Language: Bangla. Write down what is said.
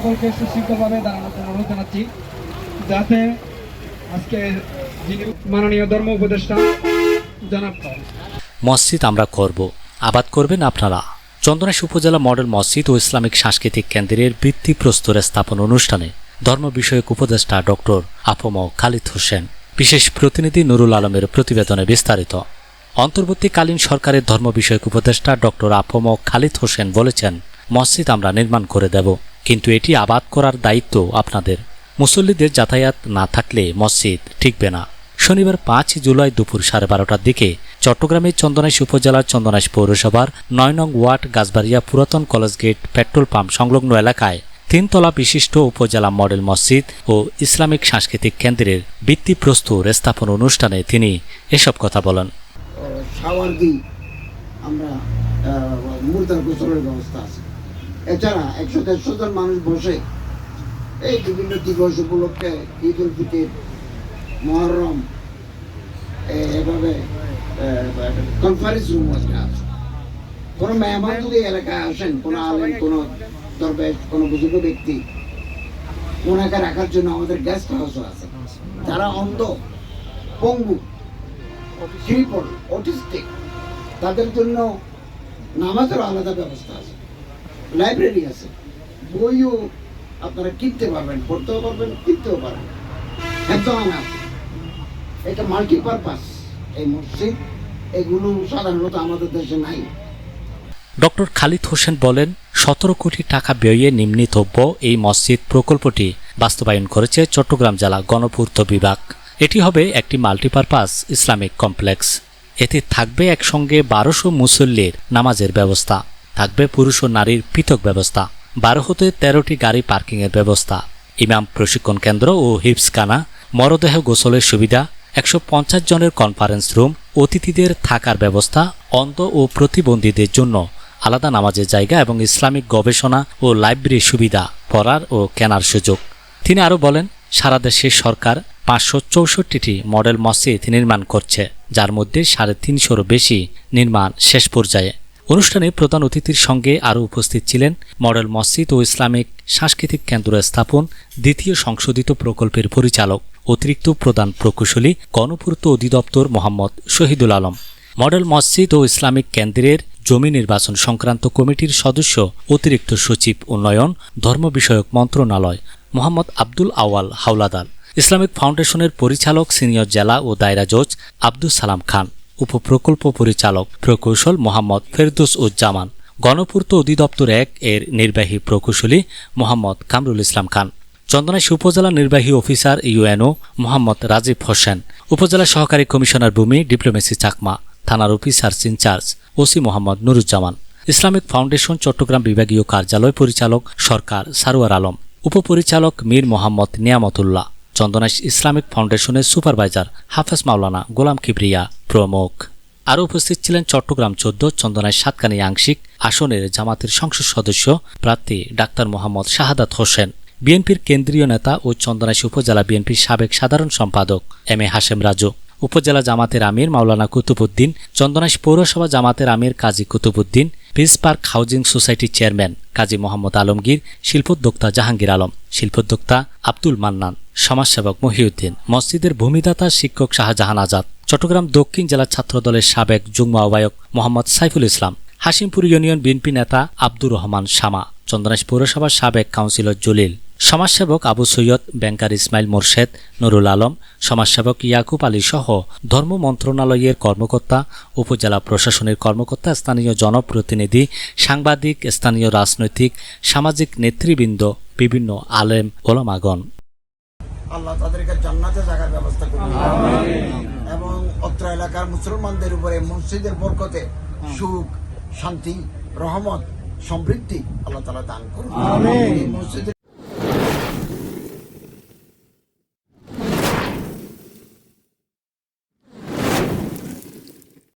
সকলকে সুশৃঙ্খলভাবে দাঁড়ানোর অনুরোধ জানাচ্ছি। যাতে আজকে যিনি মাননীয় ধর্ম উপদেষ্টা, জনাব মসজিদ আমরা করব। আবাদ করবেন আপনারা। চন্দনাইশ উপজেলা মডেল মসজিদ ও ইসলামিক সাংস্কৃতিক কেন্দ্রের বৃত্তি প্রস্তর স্থাপন অনুষ্ঠানে ধর্ম বিষয়ক উপদেষ্টা ডক্টর আফম খালিদ হোসেন, বিশেষ প্রতিনিধি নুরুল আলমের প্রতিবেদনে বিস্তারিত। অন্তর্বর্তীকালীন সরকারের ধর্ম বিষয়ক উপদেষ্টা ডক্টর আফম খালিদ হোসেন বলেছেন, মসজিদ আমরা নির্মাণ করে দেব। কিন্তু এটি আবাদ করার দায়িত্ব আপনাদের। মুসল্লিদের যাতায়াত না থাকলে মসজিদ ঠিকবে না। শনিবার পাঁচ জুলাই দুপুর সাড়ে বারোটার দিকে চট্টগ্রামের চন্দনাইশ উপজেলার চন্দনাইশ পৌরসভার নয় নং ওয়ার্ড গাছবাড়িয়া পুরাতন কলেজ গেট পেট্রোল পাম্প সংলগ্ন এলাকায় তিনতলা বিশিষ্ট উপজেলা মডেল মসজিদ ও ইসলামিক সাংস্কৃতিক কেন্দ্রের ভিত্তিপ্রস্তুর স্থাপন অনুষ্ঠানে তিনি এসব কথা বলেন। আমরা ব্যবস্থা আছে। এছাড়া একশো দেড়শো জন মানুষ বসে এই বিভিন্ন দিবস উপলক্ষে ঈদ উল ফিতির, মহরম এভাবে কনফারেন্স রুম আছে। কোনো মেহমান যদি এলাকায় আসেন, কোনো আলেম, কোনো দরবেশ, কোনো বুজুর্গ ব্যক্তি, ওনাকে রাখার জন্য আমাদের গেস্ট হাউসও আছে। যারা অন্ধ, পঙ্গু ক্রিপল অটিস্টিক, তাদের জন্য নামাজেরও আলাদা ব্যবস্থা আছে। লাইব্রেরি আছে। বইও আপনারা কিনতে পারবেন, পড়তেও পারবেন, কিনতেও পারবেন। একদম আছে। এটা মাল্টিপারপাস এই মসজিদ, এগুলো সাধারণত আমাদের দেশে নাই। ডক্টর খালিদ হোসেন বলেন, সতেরো কোটি টাকা ব্যয়ে নিম্নিতব্য এই মসজিদ প্রকল্পটি বাস্তবায়ন করেছে চট্টগ্রাম জেলা গণপূর্ত বিভাগ। এটি হবে একটি মাল্টিপারপাস ইসলামিক কমপ্লেক্স। এতে থাকবে একসঙ্গে বারোশো মুসল্লির নামাজের ব্যবস্থা। থাকবে পুরুষ ও নারীর পৃথক ব্যবস্থা। বারো হতে তেরোটি গাড়ি পার্কিংয়ের ব্যবস্থা। ইমাম প্রশিক্ষণ কেন্দ্র ও হিপসকানা মরদেহ গোসলের সুবিধা, একশো পঞ্চাশ জনের কনফারেন্স রুম অতিথিদের থাকার ব্যবস্থা অন্ধ ও প্রতিবন্ধীদের জন্য আলাদা নামাজের জায়গা এবং ইসলামিক গবেষণা ও লাইব্রেরি সুবিধা পড়ার ও কেনার সুযোগ। তিনি আরও বলেন, সারা দেশে সরকার পাঁচশো চৌষট্টিটি মডেল মসজিদ নির্মাণ করছে, যার মধ্যে সাড়ে তিনশোরও বেশি নির্মাণ শেষ পর্যায়ে। অনুষ্ঠানে প্রধান অতিথির সঙ্গে আরও উপস্থিত ছিলেন মডেল মসজিদ ও ইসলামিক সাংস্কৃতিক কেন্দ্র স্থাপন, দ্বিতীয় সংশোধিত প্রকল্পের পরিচালক, অতিরিক্ত প্রধান প্রকৌশলী, গণপূর্ত অধিদপ্তর মোহাম্মদ শহীদুল আলম। মডেল মসজিদ ও ইসলামিক কেন্দ্রের জমি নির্বাচন সংক্রান্ত কমিটির সদস্য, অতিরিক্ত সচিব উন্নয়ন, ধর্ম বিষয়ক মন্ত্রণালয়, মোহাম্মদ আব্দুল আওয়াল হাওলাদার। ইসলামিক ফাউন্ডেশনের পরিচালক সিনিয়র জেলা ও দায়রা জজ আব্দুল সালাম খান। উপপ্রকল্প পরিচালক প্রকৌশল মোহাম্মদ ফেরদৌস উজ্জামান। গণপূর্ত অধিদপ্তর এক এর নির্বাহী প্রকৌশলী মোহাম্মদ কামরুল ইসলাম খান। চন্দনাইশ উপজেলা নির্বাহী অফিসার ইউএনও মোহাম্মদ রাজীব হোসেন। উপজেলা সহকারী কমিশনার ভূমি ডিপ্লোমেসি চাকমা। থানার officer in charge OC Mohammad Nuruzzaman. Islamic foundation Chattogram বিভাগীয় কার্যালয় পরিচালক সরকার সারোয়ার আলম। উপপরিচালক মীর মোহাম্মদ নিয়ামতুল্লাহ। চন্দনাইশ ইসলামিক ফাউন্ডেশনের সুপারভাইজার হাফেজ মাওলানা গোলাম কিবরিয়া, প্রমুখ। আরও উপস্থিত ছিলেন চট্টগ্রাম চোদ্দ, চন্দনাইশ সাতকানি আংশিক আসনের জামাতের সংসদ সদস্য প্রার্থী ডাক্তার মোহাম্মদ শাহাদাত হোসেন। বিএনপির কেন্দ্রীয় নেতা ও চন্দনাইশ উপজেলা বিএনপির সাবেক সাধারণ সম্পাদক এম এ হাশেম রাজু। উপজেলা জামাতের আমির মাওলানা কুতুবুদ্দিন চন্দনাইশ পৌরসভা জামাতের আমির Kazi Kutubuddin peace park housing সোসাইটির চেয়ারম্যান কাজী মোহাম্মদ আলমগীর, শিল্পোদ্যোক্তা জাহাঙ্গীর আলম, শিল্পোদ্যোক্তা আব্দুল মান্নান। সমাজসেবক মহিউদ্দিন। মসজিদের ভূমিদাতা শিক্ষক শাহজাহান আজাদ, চট্টগ্রাম দক্ষিণ জেলা ছাত্রদলের সাবেক যুগ্ম আহ্বায়ক মোহাম্মদ সাইফুল ইসলাম হাসিমপুর ইউনিয়ন বিএনপি নেতা আব্দুর রহমান শামা চন্দনাইশ পৌরসভার সাবেক কাউন্সিলর জলিল, সমাজসেবক আবু সৈয়দ, ব্যাংকার ইসমাইল মোরশেদ, নুরুল আলম, সমাজসেবক ইয়াকুব আলী সহ ধর্ম মন্ত্রণালয়ের কর্মকর্তা, উপজেলা প্রশাসনের কর্মকর্তা, স্থানীয় জনপ্রতিনিধি, সাংবাদিক, স্থানীয় রাজনৈতিক, সামাজিক নেতৃবৃন্দ, বিভিন্ন আলেম ওলামাগণ। আল্লাহ তাদেরকে জান্নাতে থাকার ব্যবস্থা করুন। এবং অত্র এলাকার মুসলমানদের উপরে মসজিদের বরকতে সুখ শান্তি রহমত সমৃদ্ধি আল্লাহ তালা দান করুন। মসজিদের